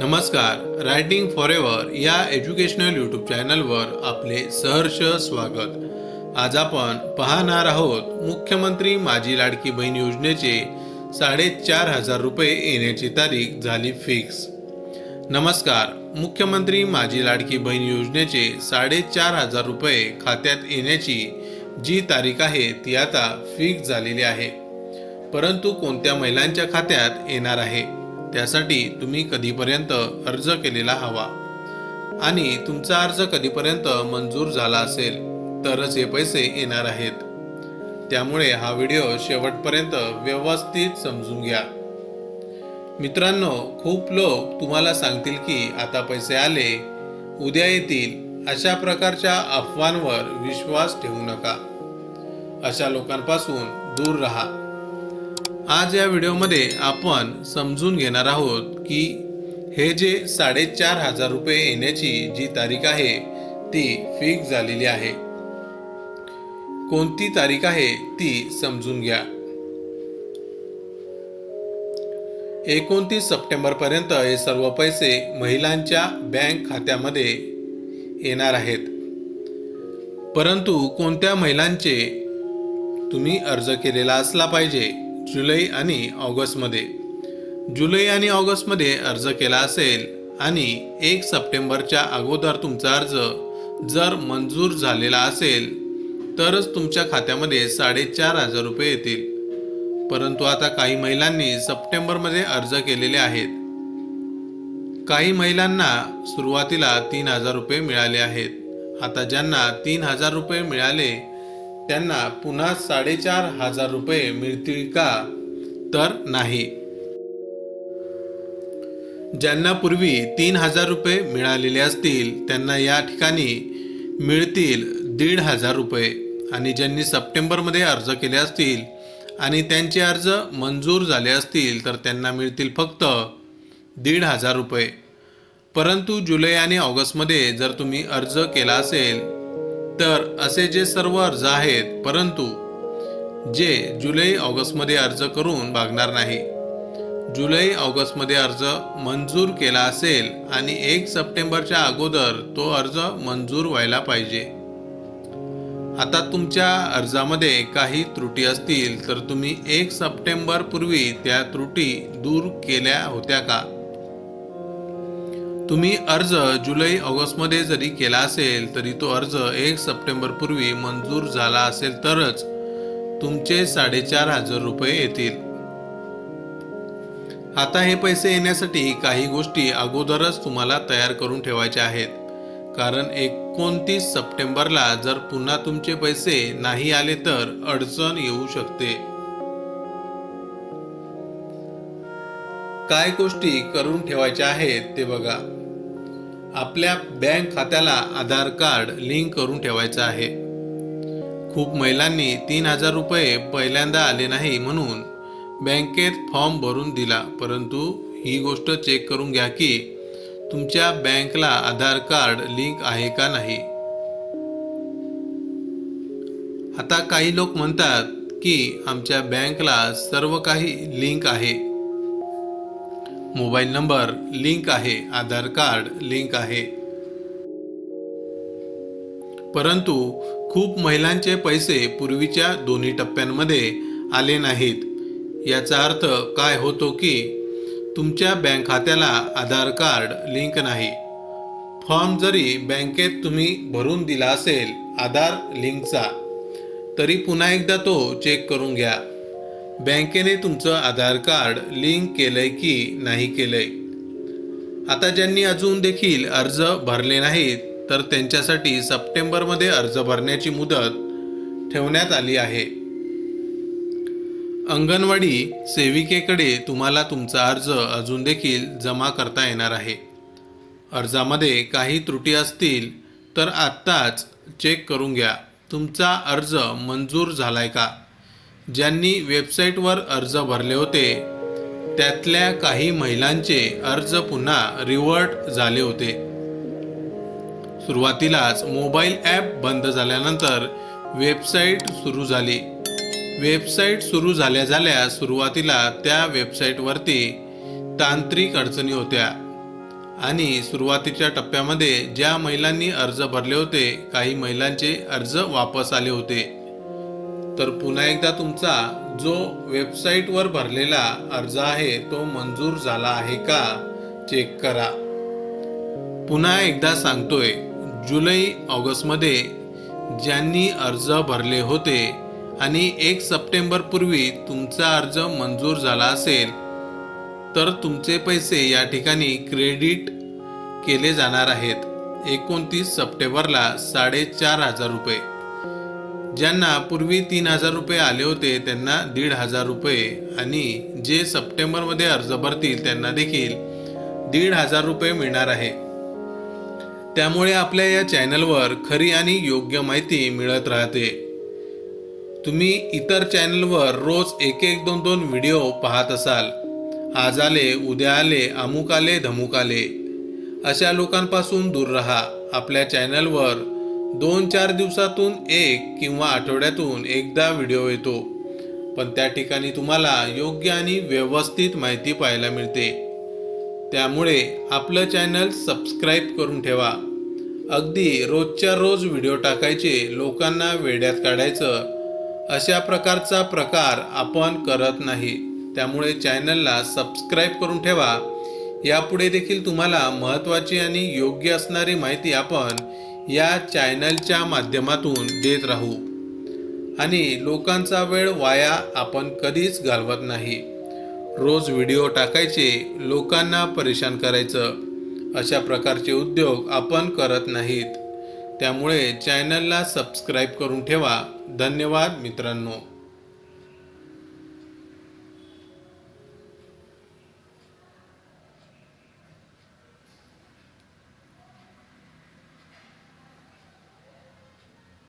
नमस्कार. Writing for ever या educational YouTube चॅनलवर आपले सहर्ष स्वागत. आज आपण पाहणार आहोत मुख्यमंत्री माझी लाडकी बहीण योजनेचे साडेचार हजार रुपये येण्याची तारीख झाली फिक्स नमस्कार. मुख्यमंत्री माझी लाडकी बहीण योजनेचे साडेचार हजार रुपये खात्यात येण्याची जी तारीख आहे ती आता फिक्स झालेली आहे. परंतु कोणत्या महिलांच्या खात्यात येणार आहे? त्यासाठी तुम्ही कधीपर्यंत अर्ज केलेला हवा. आणि तुमचा अर्ज कधीपर्यंत मंजूर झाला असेल तरच हे पैसे येणार आहेत. त्यामुळे हा व्हिडिओ शेवटपर्यंत व्यवस्थित समजून घ्या. मित्रांनो खूप लोक तुम्हाला सांगतील की आता पैसे आले उद्या येतील अशा प्रकारच्या अफवांवर विश्वास ठेवू नका. अशा लोकांपासून दूर राहा. आज या व्हिडिओमध्ये आपण समजून घेणार आहोत की हे जे साडेचार हजार रुपये येण्याची जी तारीख आहे ती फिक्स झालेली आहे. कोणती तारीख आहे ती समजून घ्या. एकोणतीस सप्टेंबर पर्यंत हे सर्व पैसे महिलांच्या बँक खात्यामध्ये येणार आहेत. परंतु कोणत्या महिलांचे तुम्ही अर्ज केलेला असला पाहिजे? जुलै आणि ऑगस्टमध्ये. जुलै आणि ऑगस्टमध्ये अर्ज केला असेल आणि एक सप्टेंबरच्या अगोदर तुमचा अर्ज जर मंजूर झालेला असेल तरच तुमच्या खात्यामध्ये साडेचार हजार रुपये येतील. परंतु आता काही महिलांनी सप्टेंबरमध्ये अर्ज केलेले आहेत. काही महिलांना सुरुवातीला तीन हजार रुपये मिळाले आहेत. आता ज्यांना तीन हजार रुपये मिळाले त्यांना पुन्हा साडेचार हजार रुपये मिळतील का? तर नाही. ज्यांना पूर्वी तीन हजार रुपये मिळालेले असतील त्यांना या ठिकाणी मिळतील दीड हजार रुपये. आणि ज्यांनी सप्टेंबरमध्ये अर्ज केले असतील आणि त्यांचे अर्ज मंजूर झाले असतील तर त्यांना मिळतील फक्त दीड हजार रुपये. परंतु जुलै आणि ऑगस्टमध्ये जर तुम्ही अर्ज केला असेल तर असे जे सर्व अर्ज आहेत परंतु जे जुलै ऑगस्टमध्ये अर्ज करून भागणार नाही. जुलै ऑगस्टमध्ये अर्ज मंजूर केला असेल आणि एक सप्टेंबरच्या अगोदर तो अर्ज मंजूर व्हायला पाहिजे. आता तुमच्या अर्जामध्ये काही त्रुटी असतील तर तुम्ही एक सप्टेंबरपूर्वी त्या त्रुटी दूर केल्या होत्या का? तुम्ही अर्ज जुलै ऑगस्टमध्ये जरी केला असेल तरी तो अर्ज एक सप्टेंबरपूर्वी मंजूर झाला असेल तरच तुमचे साडेचार हजार रुपये येतील. आता हे पैसे येण्यासाठी काही गोष्टी अगोदरच तुम्हाला तयार करून ठेवायच्या आहेत. कारण एकोणतीस सप्टेंबरला जर पुन्हा तुमचे पैसे नाही आले तर अडचण येऊ शकते. काय गोष्टी करून ठेवायच्या आहेत ते बघा. आपल्या बँक खात्याला आधार कार्ड लिंक करून ठेवायचं आहे. खूप महिलांनी तीन हजार रुपये पहिल्यांदा आले नाही म्हणून बँकेत फॉर्म भरून दिला. परंतु ही गोष्ट चेक करून घ्या की तुमच्या बँकला आधार कार्ड लिंक आहे का नाही. आता काही लोक म्हणतात की आमच्या बँकला सर्व काही लिंक आहे. मोबाईल नंबर लिंक आहे आधार कार्ड लिंक आहे. परंतु खूप महिलांचे पैसे पूर्वीच्या दोन्ही टप्प्यांमध्ये आले नाहीत. याचा अर्थ काय होतो की तुमच्या बँक खात्याला आधार कार्ड लिंक नाही. फॉर्म जरी बँकेत तुम्ही भरून दिला असेल आधार लिंकचा तरी पुन्हा एकदा तो चेक करून घ्या. बँकेने तुमचं आधार कार्ड लिंक केलंय की नाही केलंय? आता ज्यांनी अजून देखील अर्ज भरले नाहीत तर त्यांच्यासाठी सप्टेंबरमध्ये अर्ज भरण्याची मुदत ठेवण्यात आली आहे. अंगणवाडी सेविकेकडे तुम्हाला तुमचा अर्ज अजून देखील जमा करता येणार आहे. अर्जामध्ये काही त्रुटी असतील तर आत्ताच चेक करून घ्या. तुमचा अर्ज मंजूर झालाय का? ज्यांनी वेबसाईटवर अर्ज भरले होते त्यातल्या काही महिलांचे अर्ज पुन्हा रिवर्ट झाले होते. सुरुवातीलाच मोबाईल ॲप बंद झाल्यानंतर वेबसाईट सुरू झाली. वेबसाईट सुरू झाल्या झाल्या सुरुवातीला त्या वेबसाईटवरती तांत्रिक अडचणी होत्या. आणि सुरुवातीच्या टप्प्यामध्ये ज्या महिलांनी अर्ज भरले होते काही महिलांचे अर्ज वापस आले होते. तर पुन्हा एकदा तुमचा जो वेबसाईटवर भरलेला अर्ज आहे तो मंजूर झाला आहे का? चेक करा. पुन्हा एकदा सांगतोय जुलै ऑगस्टमध्ये ज्यांनी अर्ज भरले होते आणि एक सप्टेंबरपूर्वी तुमचा अर्ज मंजूर झाला असेल तर तुमचे पैसे या ठिकाणी क्रेडिट केले जाणार आहेत. एकोणतीस सप्टेंबरला साडेचार हजार रुपये. ज्यांना पूर्वी तीन हजार रुपये आले होते त्यांना दीड हजार रुपये. आणि जे सप्टेंबरमध्ये अर्ज भरतील त्यांना देखील दीड हजार रुपये मिळणार आहे. त्यामुळे आपल्या या चॅनलवर खरी आणि योग्य माहिती मिळत राहते. तुम्ही इतर चॅनलवर रोज एक एक दोन दोन व्हिडिओ पाहत असाल. आज आले उद्या आले अमुक आले धमुक आले. अशा लोकांपासून दूर राहा. आपल्या चॅनलवर दोन चार दिवसातून एक किंवा आठवड्यातून एकदा व्हिडिओ येतो. पण त्या ठिकाणी तुम्हाला योग्य आणि व्यवस्थित माहिती पाहायला मिळते. त्यामुळे आपलं चॅनल सबस्क्राईब करून ठेवा. अगदी रोजच्या रोज व्हिडिओ टाकायचे लोकांना वेड्यात काढायचं अशा प्रकारचा प्रकार आपण करत नाही. त्यामुळे चॅनलला सबस्क्राईब करून ठेवा. यापुढे देखील तुम्हाला महत्त्वाची आणि योग्य असणारी माहिती आपण या चॅनलच्या माध्यमातून देत राहू. आणि लोकांचा वेळ वाया आपण कधीच घालवत नाही. रोज व्हिडिओ टाकायचे लोकांना परेशान करायचं. अशा प्रकारचे उद्योग आपण करत नाहीत. त्यामुळे चॅनलला सबस्क्राईब करून ठेवा. धन्यवाद मित्रांनो.